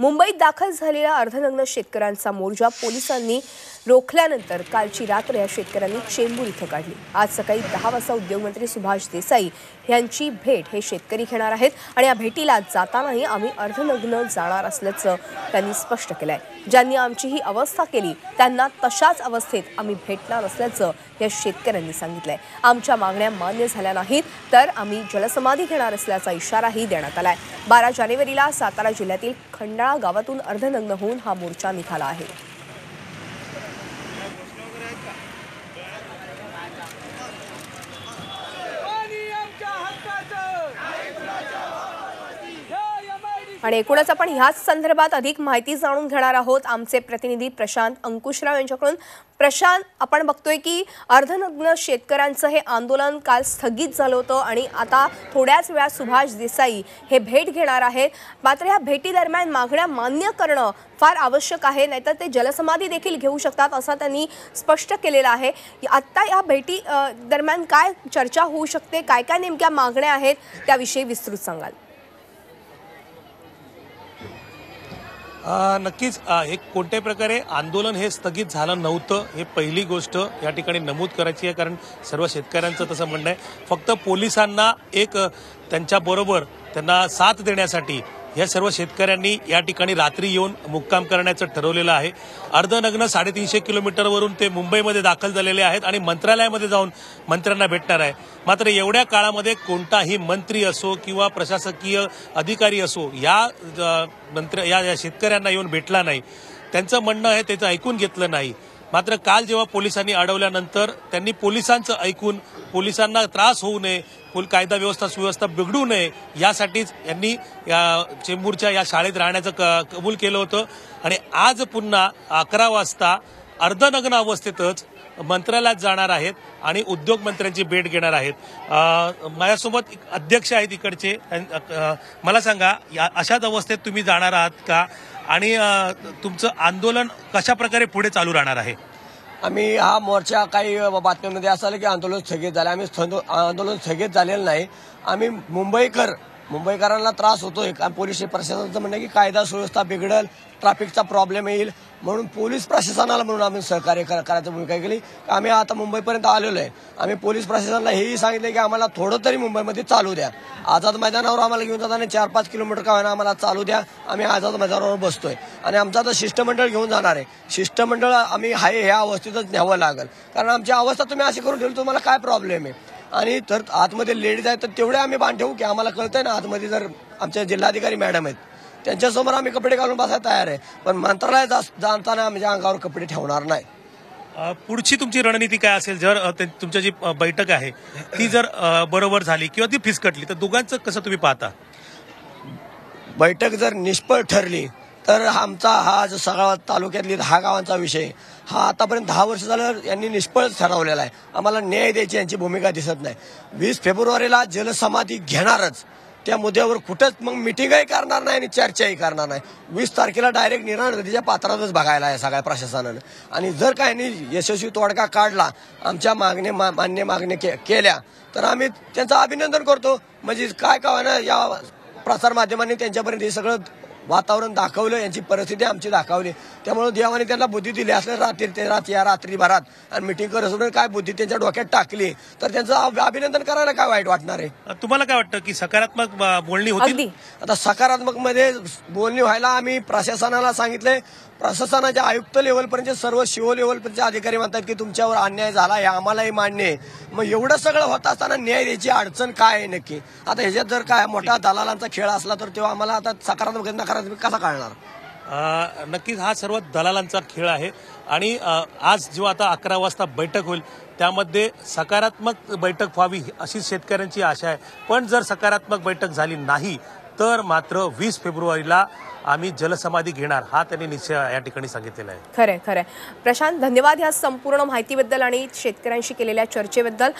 मुंबईत दाखल झालेला अर्धनग्न शेतकऱ्यांचा मोर्चा पोलिसांनी रोखल्यानंतर कालची रात्र या शेतकऱ्यांनी चेंबूर इथं काढली. आज सकाळी दहा वाजता उद्योगमंत्री सुभाष देसाई यांची भेट हे शेतकरी घेणार आहेत आणि या भेटीला जातानाही आम्ही अर्धनग्न जाणार असल्याचं त्यांनी स्पष्ट केलं आहे ज्यांनी आमची ही अवस्था केली त्यांना तशाच अवस्थेत आम्ही भेटणार असल्याचं या शेतकऱ्यांनी सांगितलं आहे आमच्या मागण्या मान्य झाल्या नाहीत तर आम्ही जलसमाधी घेणार असल्याचा इशाराही देण्यात आला आहे बारा जानेवारीला सातारा जिल्ह्यातील खंडाळा गावातून अर्धनग्न होऊन हा मोर्चा निघाला आहे पाणी आमच्या हक्काचं हे MIDC आणि एकूणच आपण ह्याच संदर्भात अधिक माहिती जाणून घेणार आहोत. आमचे प्रतिनिधी प्रशांत अंकुशराव यांच्याकडून. प्रशांत आपण बघतोय की अर्धनग्न शेतकऱ्यांचं हे आंदोलन काल स्थगित झालं होतं आणि आता थोड्याच वेळात सुभाष देसाई हे भेट घेणार आहेत. मात्र ह्या भेटीदरम्यान मागण्या मान्य करणं फार आवश्यक आहे नाहीतर ते जलसमाधी देखील घेऊ शकतात असं त्यांनी स्पष्ट केलेलं आहे. आत्ता या भेटी दरम्यान काय चर्चा होऊ शकते काय काय नेमक्या मागण्या आहेत त्याविषयी विस्तृत सांगाल. नक्कीच हे कोणत्याही प्रकारे आंदोलन हे स्थगित झालं नव्हतं हे पहिली गोष्ट या ठिकाणी नमूद करायची आहे कारण सर्व शेतकऱ्यांचं तसं म्हणणं आहे. फक्त पोलिसांना एक त्यांच्याबरोबर त्यांना साथ देण्यासाठी या सर्व शेतकऱ्यांनी या ठिकाणी रात्री येऊन मुक्काम करण्याचं ठरवलेलं आहे. अर्धनग्न साडेतीनशे किलोमीटरवरून ते मुंबईमध्ये दाखल झालेले आहेत आणि मंत्रालयामध्ये जाऊन मंत्र्यांना भेटणार आहे. मात्र एवढ्या काळामध्ये कोणताही मंत्री असो किंवा प्रशासकीय अधिकारी असो या मंत्र या या शेतकऱ्यांना येऊन भेटला नाही. त्यांचं म्हणणं आहे त्याचं ऐकून घेतलं नाही. मात्र काल जेव्हा पोलिसांनी अडवल्यानंतर त्यांनी पोलिसांचं ऐकून पोलिसांना त्रास होऊ नये कायदा व्यवस्था सुव्यवस्था बिघडू नये यासाठीच यांनी या चेंबूरच्या या शाळेत राहण्याचं क कबूल केलं होतं. आणि आज पुन्हा अकरा वाजता अर्धनग्न अवस्थेतच मंत्रालयात जाणार आहेत आणि उद्योग मंत्र्यांची भेट घेणार आहेत. माझ्यासोबत अध्यक्ष आहेत इकडचे. मला सांगा या अशाच अवस्थेत तुम्ही जाणार आहात का? आणि तुमचं आंदोलन कशा प्रकारे पुढे चालू राहणार आहे? आम्ही हा मोर्चा काही बातम्यांमध्ये असं आलं की आंदोलन स्थगित झालं. आम्ही आंदोलन स्थगित झालेलं नाही. आम्ही मुंबईकर मुंबईकरांना त्रास होतोय. कारण पोलीस प्रशासनाचं म्हणणं की कायदा सुव्यवस्था बिघडल ट्रॅफिकचा प्रॉब्लेम येईल म्हणून पोलीस प्रशासनाला म्हणून आम्ही सहकार्य करायची भूमिका केली. आम्ही आता मुंबईपर्यंत आलेलो आहे आम्ही पोलीस प्रशासनाला हेही सांगितलं की आम्हाला थोडं तरी मुंबईमध्ये चालू द्या. आझाद मैदानावर आम्हाला घेऊन जाताना चार पाच किलोमीटर का होईना आम्हाला चालू द्या. आम्ही आझाद मैदानावर बसतोय. आणि आमचं आता शिष्टमंडळ घेऊन जाणार आहे. शिष्टमंडळ आम्ही हाय ह्या अवस्थेतच न्यावं लागेल. कारण आमची अवस्था तुम्ही अशी करून ठेवली तुम्हाला काय प्रॉब्लेम आहे? आणि तर आतमध्ये लेडीज आहेत तर तेवढे आम्ही बांध ठेवू की आम्हाला कळतंय ना आतमध्ये जर आमच्या जिल्हाधिकारी मॅडम आहेत त्यांच्यासमोर आम्ही कपडे घालून बसायला तयार आहे. पण मंत्रालयात जाताना आम्ही अंगावर कपडे ठेवणार नाही. पुढची तुमची रणनीती काय असेल? जर अ, ते- तुमची जी बैठक आहे ती जर बरोबर झाली किंवा ती फिसकटली तर दोघांचं कसं तुम्ही पाहता? बैठक जर निष्फळ ठरली तर आमचा हा जो सगळा तालुक्यातली दहा गावांचा विषय हा आतापर्यंत दहा वर्ष झालं यांनी निष्फळ ठरवलेला आहे. आम्हाला न्याय द्यायची यांची भूमिका दिसत नाही. वीस फेब्रुवारीला जलसमाधी घेणारच. त्या मुद्द्यावर कुठंच मग मिटिंगही करणार नाही आणि चर्चाही करणार नाही. वीस तारखेला डायरेक्ट निर्णय नदीच्या पात्रातच बघायला आहे सगळ्या प्रशासनानं. आणि जर काय यांनी यशस्वी तोडगा काढला आमच्या मागणे मा- मान्य मागणी के- केल्या तर आम्ही त्यांचं अभिनंदन करतो. म्हणजे काय का ना या प्रसारमाध्यमांनी त्यांच्यापर्यंत हे सगळं वातावरण दाखवलं यांची परिस्थिती आमची दाखवली. त्यामुळे देवाने त्यांना बुद्धी दिली असल्या रात्री ते रात्री या रात्रीभरात आणि मिटिंग करत काय बुद्धी त्यांच्या डोक्यात टाकली तर त्यांचं अभ- अभिनंदन करायला काय वाईट वाटणार आहे? तुम्हाला काय वाटतं की सकारात्मक बोलणी होती आता सकारात्मकमध्ये बोलणी व्हायला आम्ही प्रशासनाला सांगितलंय प्रशासनाच्या आयुक्त लेवलपर्यंत सर्व शिव लेवलपर्यंत अधिकारी म्हणतात की तुमच्यावर अन्याय झाला हे आम्हालाही मान्य आहे. मग एवढं सगळं होत असताना न्याय द्यायची अडचण काय आहे नक्की? आता ह्याच्यात जर काय मोठा दलालांचा खेळ असला तर तेव्हा आम्हाला आता सकारात्मक नकारात्मक कसा कळणार? नक्कीच हा सर्व दलालांचा खेळ आहे. आणि आज जेव्हा आता अकरा वाजता बैठक होईल त्यामध्ये सकारात्मक बैठक व्हावी अशी शेतकऱ्यांची आशा आहे. पण जर सकारात्मक बैठक झाली नाही तर मात्र वीस फेब्रुवारीला आम्ही जलसमाधी घेणार हा त्यांनी निश्चय या ठिकाणी सांगितलेला आहे. खरे खरे प्रशांत धन्यवाद ह्या संपूर्ण माहितीबद्दल आणि शेतकऱ्यांशी केलेल्या चर्चेबद्दल.